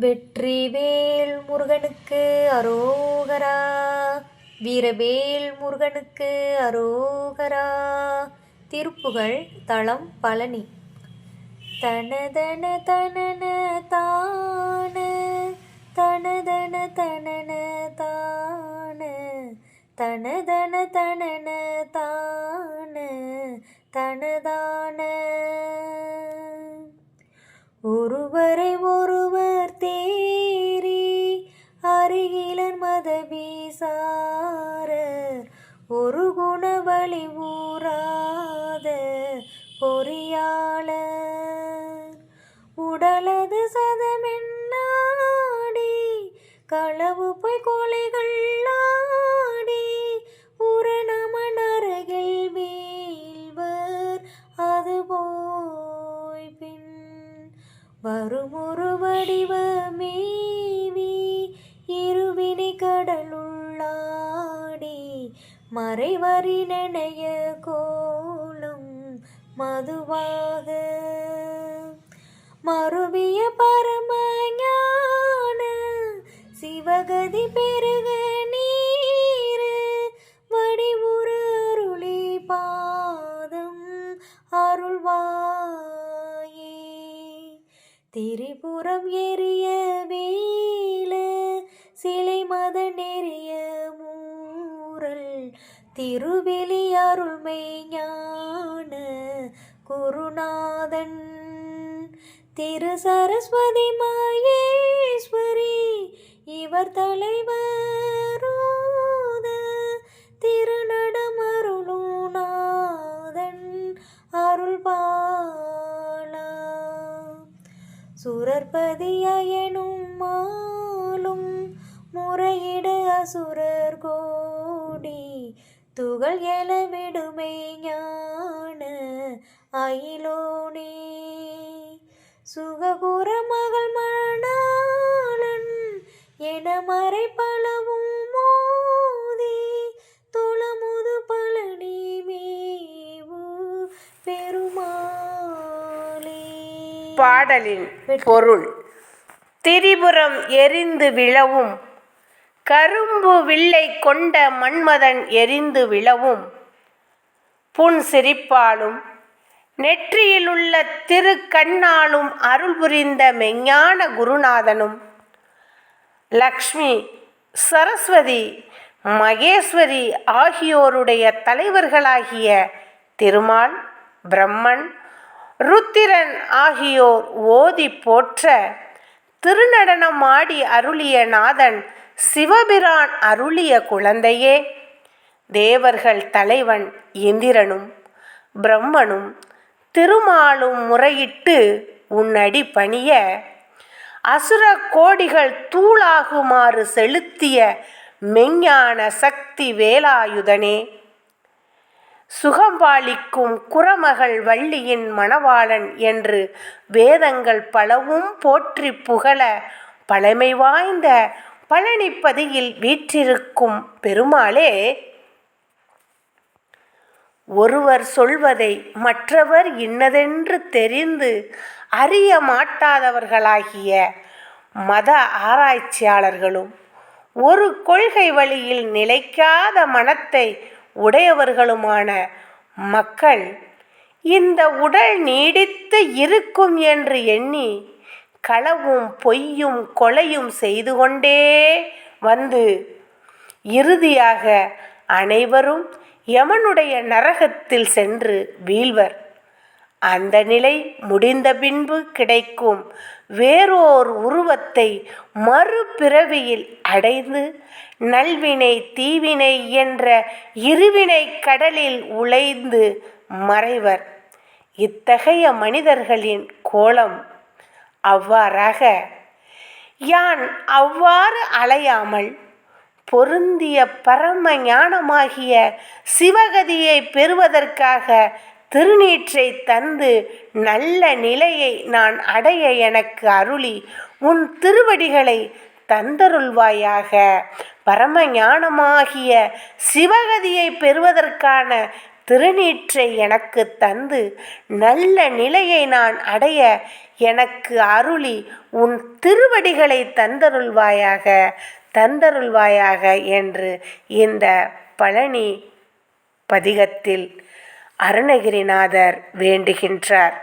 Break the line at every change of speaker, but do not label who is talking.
வெற்றிவேல் முருகனுக்கு அரோகரா. வீரவேல் முருகனுக்கு அரோகரா. திருப்புகழ் தளம் பழனி. தனதன தனன தான. தனதன தனன தான. தனதன தனன தான ஒருவரை ஒருவர் தேரி அருகிலர் மதபீசாரர் ஒரு குணவழி ஊராத பொறியாளர். உடலது சதமென்னாடி களவு போய் கொலைகள் வருமொரு வடிவமேவி இருவினை கடலுள்ளாடி மறைவரி நினைய கோலும் மதுவாக. மறுவிய பரமஞான சிவகதி பெருக திரிபுரம் எரிய வேல சிலை மத நெறிய மூரல் திருவெளி அருள்மை ஞான குருநாதன் திரு சரஸ்வதி மாயேஸ்வரி இவர் தலைவர் சுரர்பதியனும் மாலும் முறையிட அசுரர் கோடி. துகள் எழவிடுமே ஞான அயிலோனே. சுககுர மகள் மணாளன் என மறைப்ப
பாடலின் பொருள். திரிபுரம் எரிந்து விழவும் கரும்பு வில்லை கொண்ட மன்மதன் எரிந்து விழவும் புன் சிரிப்பாலும் நெற்றியிலுள்ள திருக்கண்ணாலும் அருள் புரிந்த மெஞ்ஞான குருநாதனும் லக்ஷ்மி சரஸ்வதி மகேஸ்வரி ஆகியோருடைய தலைவர்களாகிய திருமால் பிரம்மன் ருத்திரன் ஆகியோர் ஓதி போற்ற திருநடனமாடி அருளிய நாதன் சிவபிரான் அருளிய குழந்தையே. தேவர்கள் தலைவன் இந்திரனும் பிரம்மனும் திருமாலும் முறையிட்டு உன்னடி பணிய அசுர கோடிகள் தூளாகுமாறு செலுத்திய மெஞ்ஞான சக்தி வேலாயுதனே. சுகம்பாளிக்கும் குரமகள் வள்ளியின் மணவாளன் என்று வேதங்கள் பலவும் போற்றி புகழ பழமை வாய்ந்த பழனிப்பதியில் வீற்றிருக்கும் பெருமாளே ஒருவர் சொல்வதை மற்றவர் இன்னதென்று தெரிந்து அறிய மாட்டாதவர்களாகிய மத ஆராய்ச்சியாளர்களும் ஒரு கொள்கை வழியில் நிலைக்காத மனத்தை உடையவர்களுமான மக்கள் இந்த உடல் நீடித்து இருக்கும் என்று எண்ணி களவும் பொய்யும் கொலையும் செய்து கொண்டே வந்து இறுதியாக அனைவரும் யமனுடைய நரகத்தில் சென்று வீழ்வர். அந்த நிலை முடிந்த பின்பு கிடைக்கும். வேறோர் உருவத்தை மறுபிறவியில் அடைந்து நல்வினை தீவினை என்ற இருவினை கடலில் உழைந்து மறைவர். இத்தகைய மனிதர்களின் கோலம் அவ்வாறாக யான் அவ்வாறு அலையாமல் பொருந்திய பரம ஞானமாகிய சிவகதியை பெறுவதற்காக திருநீற்றை தந்து நல்ல நிலையை நான் அடைய எனக்கு அருளி. உன் திருவடிகளை தந்தருள்வாயாக. பரம ஞானமாகிய சிவகதியை பெறுவதற்கான திருநீற்றை எனக்கு தந்து நல்ல நிலையை நான் அடைய எனக்கு அருளி. உன் திருவடிகளை தந்தருள்வாயாக தந்தருள்வாயாக என்று இந்த பழனி பதிகத்தில் அருணகிரிநாதர் வேண்டுகின்றார்.